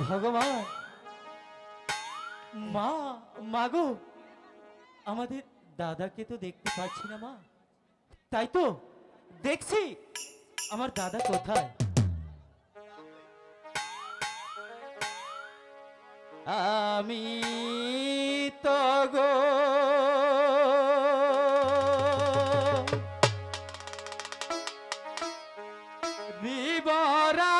ভগবান, মা মাগো আমাদের দাদাকে তো দেখতে পাচ্ছি না মা। তাই তো, দেখছি, আমার দাদা কোথায়? আমি তো গো, বিবরা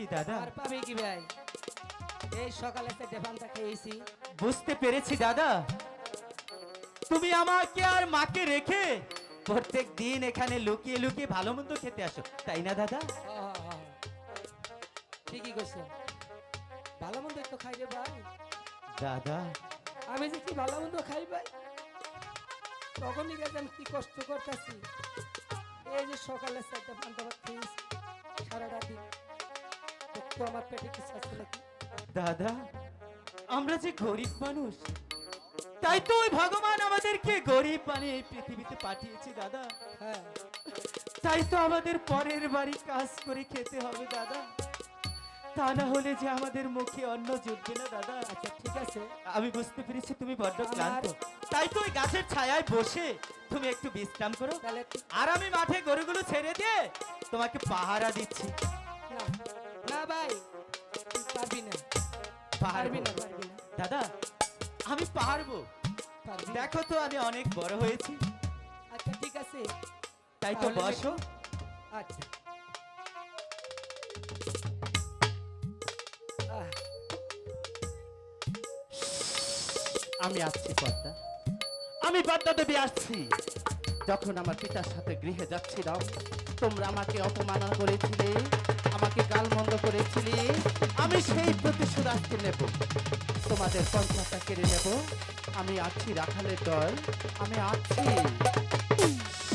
পেয়েছি দাদা? পাবি কি ভাই? এই সকালে সে দেবানটা খেয়েছি। বুঝতে পেরেছি দাদা। তুমি আমাকে আর মাকে রেখে প্রত্যেক দিন এখানে লুকিয়ে লুকিয়ে ভালো মন্দ খেতে আসো তাই না দাদা? ঠিকই কইছো। ভালো মন্দ একটু খাই ভাই। দাদা। আমি যে কি ভালো মন্দ খাই ভাই? তখনই গেছেন কি কষ্ট করতেছি। এই যে সকালে চারটা পান্তা খেয়েছি সারাটা দিন। একটু আমার পেটে কিছু আছে নাকি? দাদা আমরা যে গরিব মানুষ তাই তো ওই ভগবান আমাদেরকে গরিব বানিয়ে এই পৃথিবীতে পাঠিয়েছে দাদা। হ্যাঁ। তাই তো আমাদের পরের বাড়ি কাজ করে খেতে হবে দাদা। তা না হলে যে আমাদের মুখে অন্ন জুটবে না দাদা। আচ্ছা ঠিক আছে। আমি বুঝতে পেরেছি তুমি বড্ড ক্লান্ত। তাই তো ওই গাছের ছায়ায় বসে তুমি একটু বিশ্রাম করো। আর আমি মাঠে গরুগুলো ছেড়ে দিয়ে তোমাকে পাহারা দিচ্ছি। ভাই। পারবি না। পারবি না পারবি। না দাদা আমি পারব। দেখো তো আমি অনেক বড় হয়েছি। আচ্ছা ঠিক আছে। তাই তো বসো। আচ্ছা। আমি আসছি পদ্মা। আমি পদ্মা দেবী আসছি। যখন আমার পিতার সাথে গৃহে যাচ্ছিলাম তোমরা আমাকে অপমাননা করেছিলে। আমাকে গালমন্দ করেছিলি, আমি সেই প্রতিশোধ আজকে নেব। তোমাদের পঞ্চাশটা কেড়ে নেব। আমি আছি রাখালের দল। আমি আছি।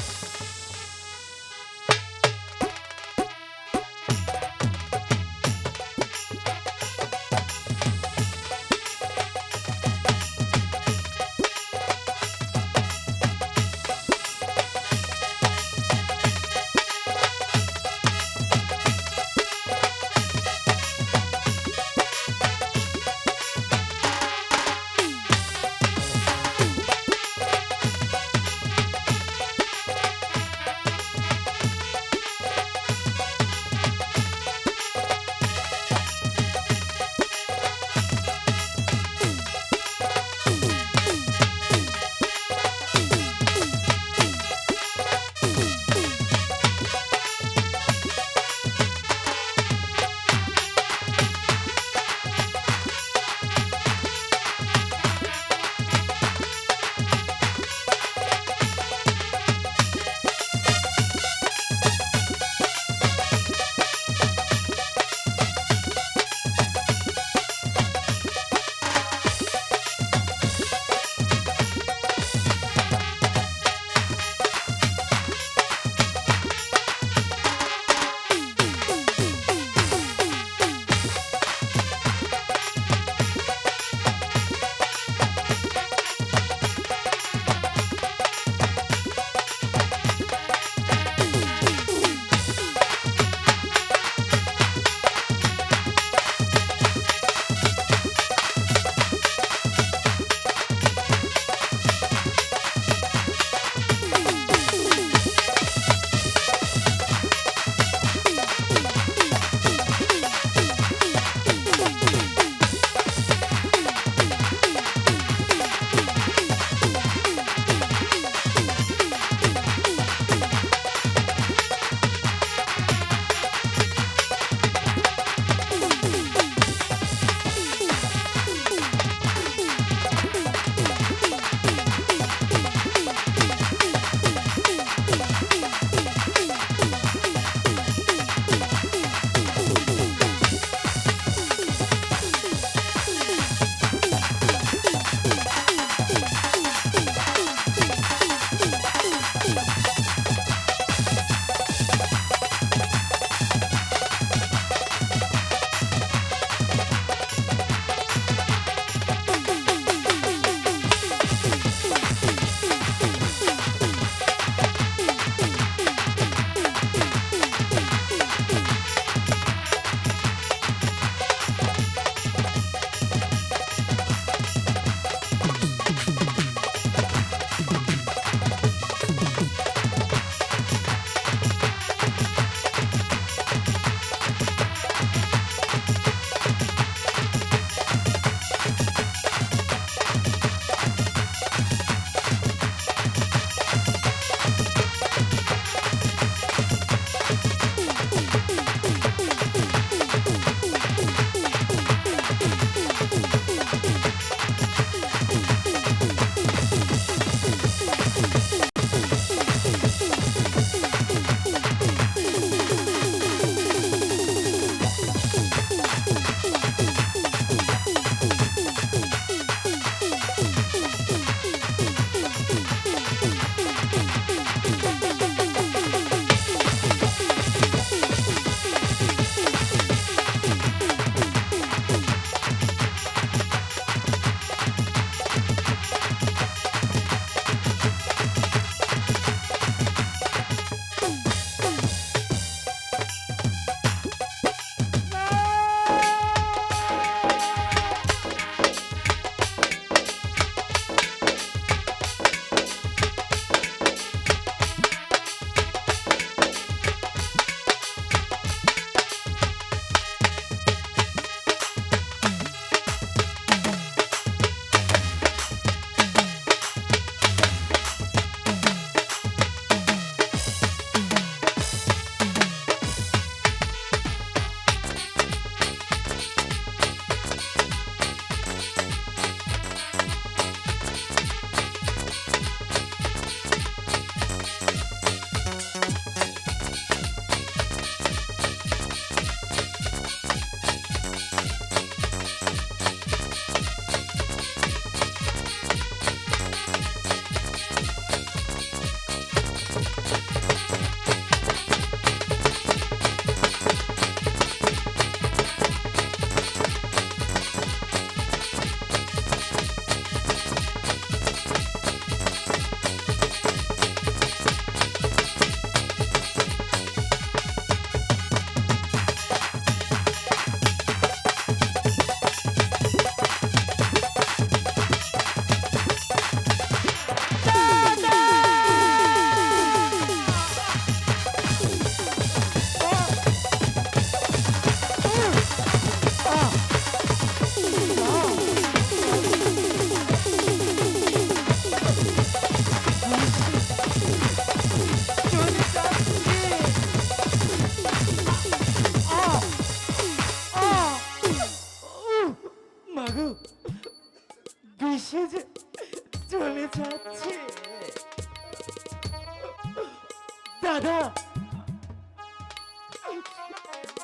দাদা।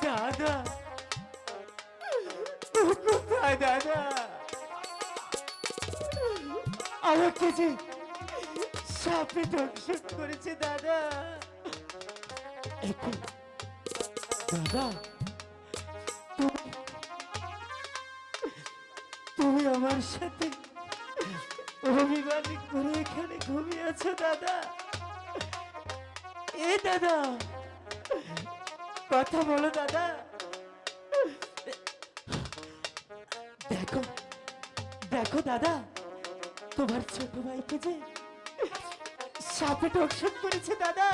দাদা। কোথায় দাদা? আমাকে যে সাপে দংশন করেছে দাদা। দাদা তুমি আমার সাথে অভিমান করে এখানে ঘুমিয়ে আছো, দাদা। এ দাদা। কথা বলো দাদা। দেখো দেখো দাদা, তোমার ছোট ভাইকে যে সাপে টকশন করেছে দাদা।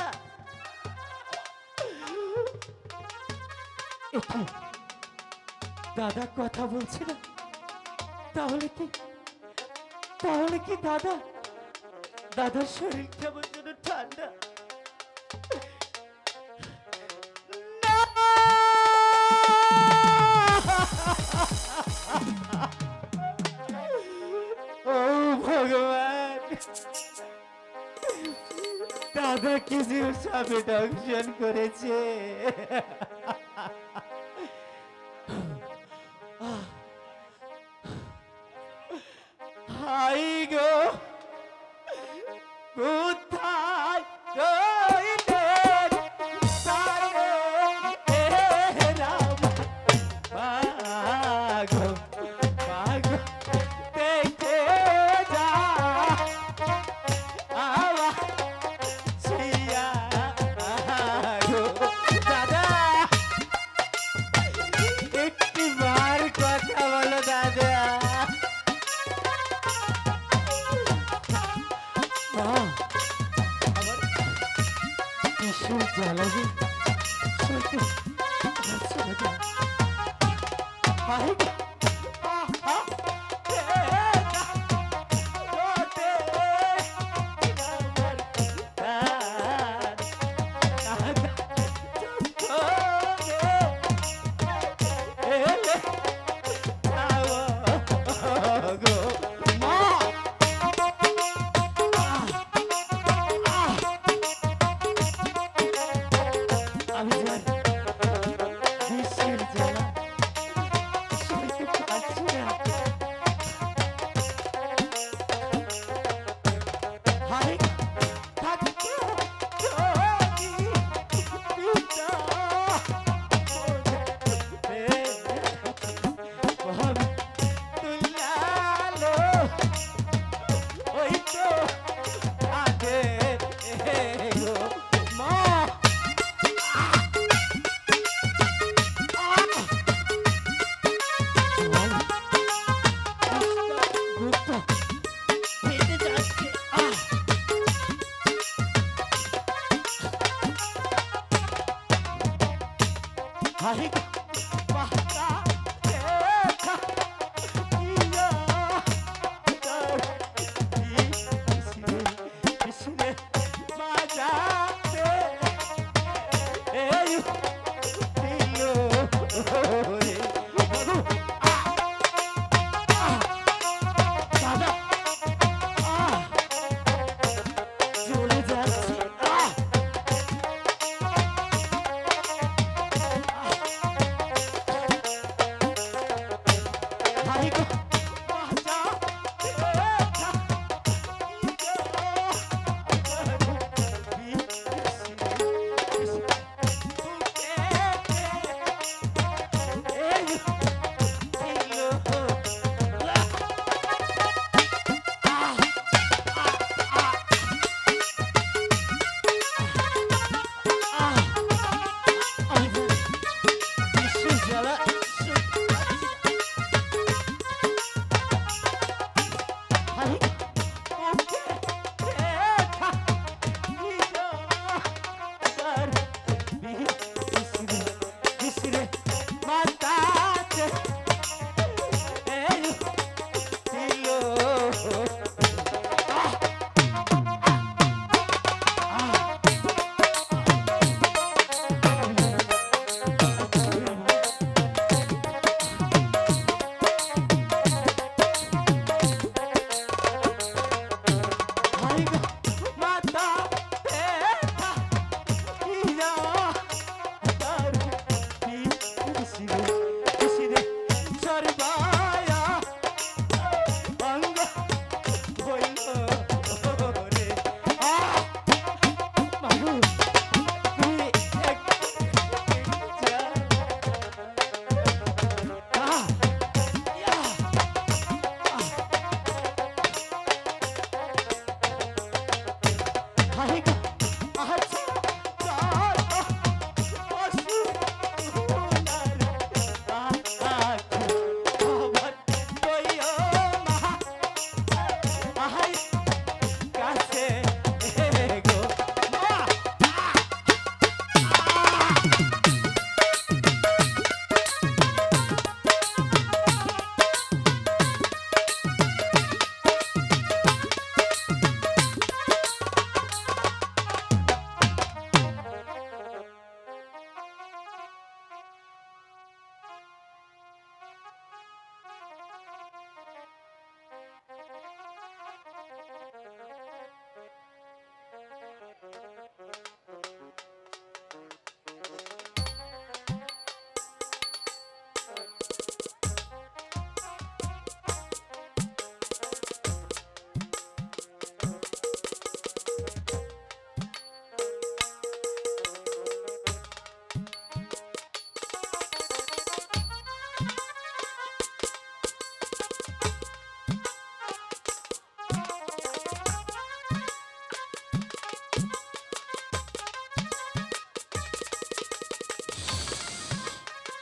একটু দাদা কথা বলছে না। তাহলে কি? তাহলে কি দাদা? দাদার শরীর কেমন যেন ঠান্ডা। দাদা কিছু সাপে ডাকশন করেছে। হাই গো। around. 哎。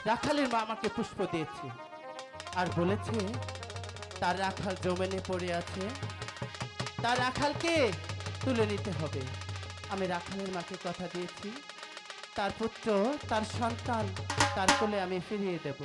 রাখালের মা আমাকে পুষ্প দিয়েছে আর বলেছে, তার রাখাল জমেনে পড়ে আছে। তার রাখালকে তুলে নিতে হবে। আমি রাখালের মাকে কথা দিয়েছি। তার পুত্র, তার সন্তান, তার কোলে আমি ফিরিয়ে দেব।